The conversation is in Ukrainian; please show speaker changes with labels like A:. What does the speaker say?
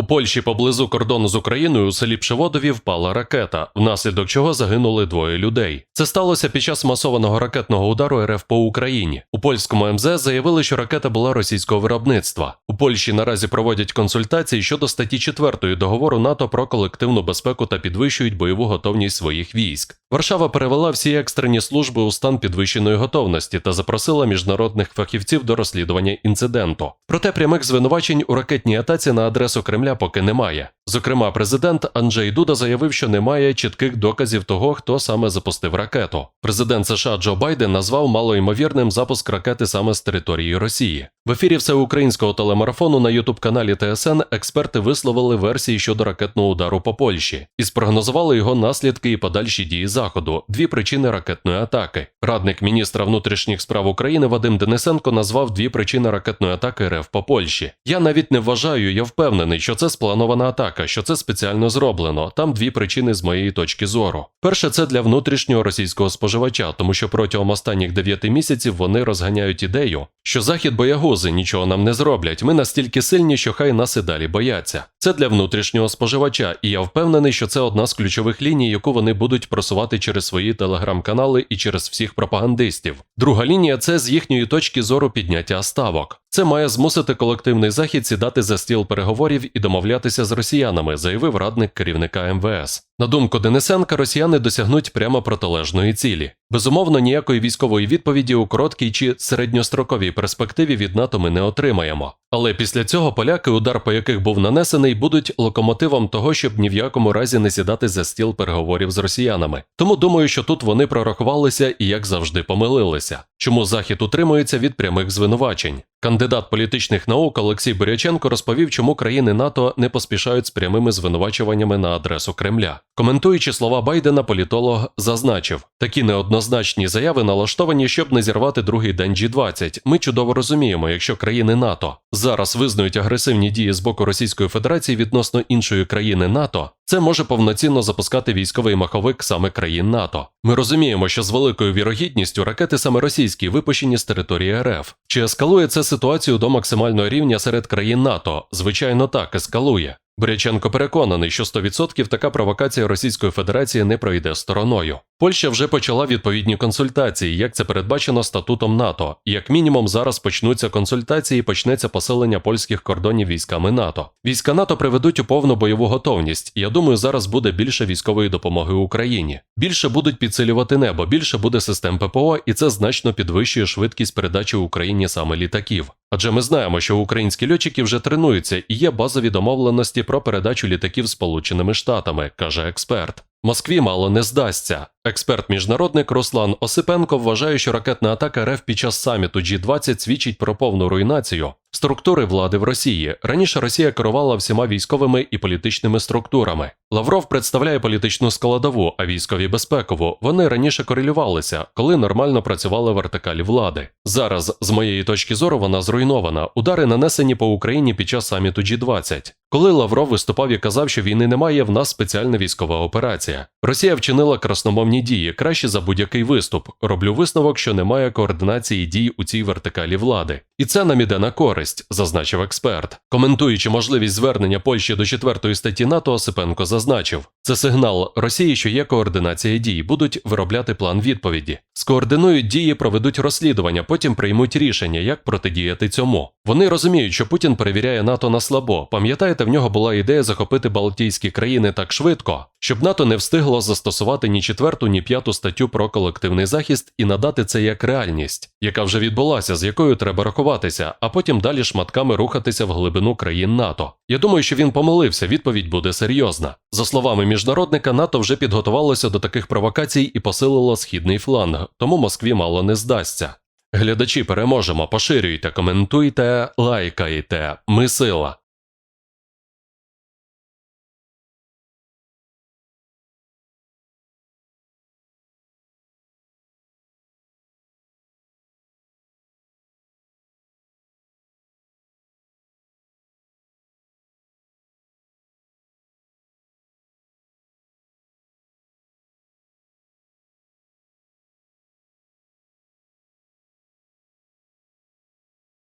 A: У Польщі поблизу кордону з Україною у селі Пшеводові впала ракета, внаслідок чого загинули двоє людей. Це сталося під час масованого ракетного удару РФ по Україні. У польському МЗ заявили, що ракета була російського виробництва. У Польщі наразі проводять консультації щодо статті 4 договору НАТО про колективну безпеку та підвищують бойову готовність своїх військ. Варшава перевела всі екстрені служби у стан підвищеної готовності та запросила міжнародних фахівців до розслідування інциденту. Проте прямих звинувачень у ракетній атаці на адресу Кремля поки немає. Зокрема, президент Анджей Дуда заявив, що немає чітких доказів того, хто саме запустив ракету. Президент США Джо Байден назвав малоймовірним запуск ракети саме з території Росії. В ефірі всеукраїнського телемарафону на ютуб-каналі ТСН експерти висловили версії щодо ракетного удару по Польщі і спрогнозували його наслідки і подальші дії заходу, дві причини ракетної атаки. Радник міністра внутрішніх справ України Вадим Денисенко назвав дві причини ракетної атаки РФ по Польщі. Я навіть не вважаю, я впевнений, що це спланована атака, що це спеціально зроблено. Там дві причини з моєї точки зору. Перше, це для внутрішнього російського споживача, тому що протягом останніх дев'яти місяців вони розганяють ідею, що захід боягузи нічого нам не зроблять. Ми настільки сильні, що хай нас і далі бояться. Це для внутрішнього споживача, і я впевнений, що це одна з ключових ліній, яку вони будуть просувати через свої телеграм-канали і через всіх пропагандистів. Друга лінія це з їхньої точки зору підняття ставок. Це має змусити колективний захід сідати за стіл переговорів і домовлятися з росіянами, заявив радник керівника МВС. На думку Денисенка, росіяни досягнуть прямо протилежної цілі. Безумовно, ніякої військової відповіді у короткій чи середньостроковій перспективі від НАТО ми не отримаємо. Але після цього поляки, удар по яких був нанесений, будуть локомотивом того, щоб ні в якому разі не сідати за стіл переговорів з росіянами. Тому думаю, що тут вони прорахувалися і як завжди помилилися. Чому Захід утримується від прямих звинувачень? Кандидат політичних наук Олексій Буряченко розповів, чому країни НАТО не поспішають з прямими звинувачуваннями на адресу Кремля. Коментуючи слова Байдена, політолог зазначив, такі неоднозначні заяви налаштовані, щоб не зірвати другий день G20. Ми чудово розуміємо, якщо країни НАТО зараз визнають агресивні дії з боку Російської Федерації відносно іншої країни НАТО, це може повноцінно запускати військовий маховик саме країн НАТО. Ми розуміємо, що з великою вірогідністю ракети саме російські випущені з території РФ. Чи ескалує це ситуацію до максимального рівня серед країн НАТО? Звичайно, так ескалує. Буряченко переконаний, що 100% така провокація Російської Федерації не пройде стороною. Польща вже почала відповідні консультації, як це передбачено статутом НАТО. Як мінімум, зараз почнуться консультації і почнеться посилення польських кордонів військами НАТО. Війська НАТО приведуть у повну бойову готовність. Я думаю, зараз буде більше військової допомоги Україні. Більше будуть підсилювати небо, більше буде систем ППО, і це значно підвищує швидкість передачі Україні саме літаків. Адже ми знаємо, що українські льотчики вже тренуються і є базові домовленості про передачу літаків Сполученими Штатами, каже експерт. Москві мало не здасться. Експерт-міжнародник Руслан Осипенко вважає, що ракетна атака РФ під час саміту G20 свідчить про повну руйнацію структури влади в Росії. Раніше Росія керувала всіма військовими і політичними структурами. Лавров представляє політичну складову, а військові безпекову. Вони раніше корелювалися, коли нормально працювали вертикалі влади. Зараз, з моєї точки зору, вона зруйнована. Удари нанесені по Україні під час саміту G20. Коли Лавров виступав і казав, що війни немає, в нас спеціальна військова операція. Росія вчинила красномовні дії краще за будь-який виступ. Роблю висновок, що немає координації дій у цій вертикалі влади. І це нам іде на користь, зазначив експерт. Коментуючи можливість звернення Польщі до четвертої статті НАТО, Осипенко зазначив, це сигнал Росії, що є координація дій, будуть виробляти план відповіді. Скоординують дії, проведуть розслідування, потім приймуть рішення, як протидіяти цьому. Вони розуміють, що Путін перевіряє НАТО на слабо. Пам'ятаєте, в нього була ідея захопити Балтійські країни так швидко, щоб НАТО не встигло застосувати ні четверту, ні п'яту статтю про колективний захист і надати це як реальність, яка вже відбулася, з якою треба рахуватися, а потім далі шматками рухатися в глибину країн НАТО. Я думаю, що він помилився. Відповідь буде серйозна. За словами міжнародника, НАТО вже підготувалося до таких провокацій і посилило східний фланг, тому Москві мало не здасться. Глядачі переможемо, поширюйте, коментуйте, лайкайте. Ми сила.